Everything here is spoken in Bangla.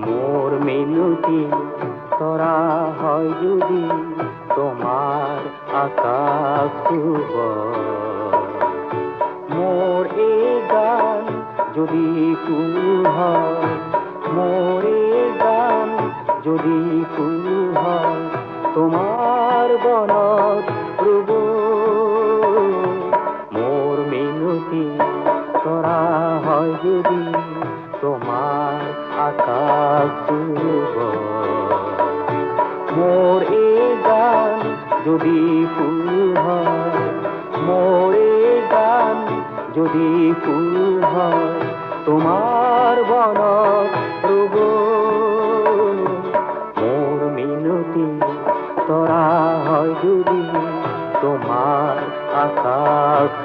মোর মিনতি তোরা হয় যদি তোমার আকাশ। মোর এ গান যদি ফুল হয়, মোর এ গান যদি ফুল হয়, তোমার বনত প্রভ মোর মিনতি তোরা হয় যদি তোমার আকাশ মোর এ গান যদি ফুল হয়, মোর এ গান যদি ফুল হয়, তোমার বনত রুব মোর মিনতি তরা হয় যদি তোমার আকাশ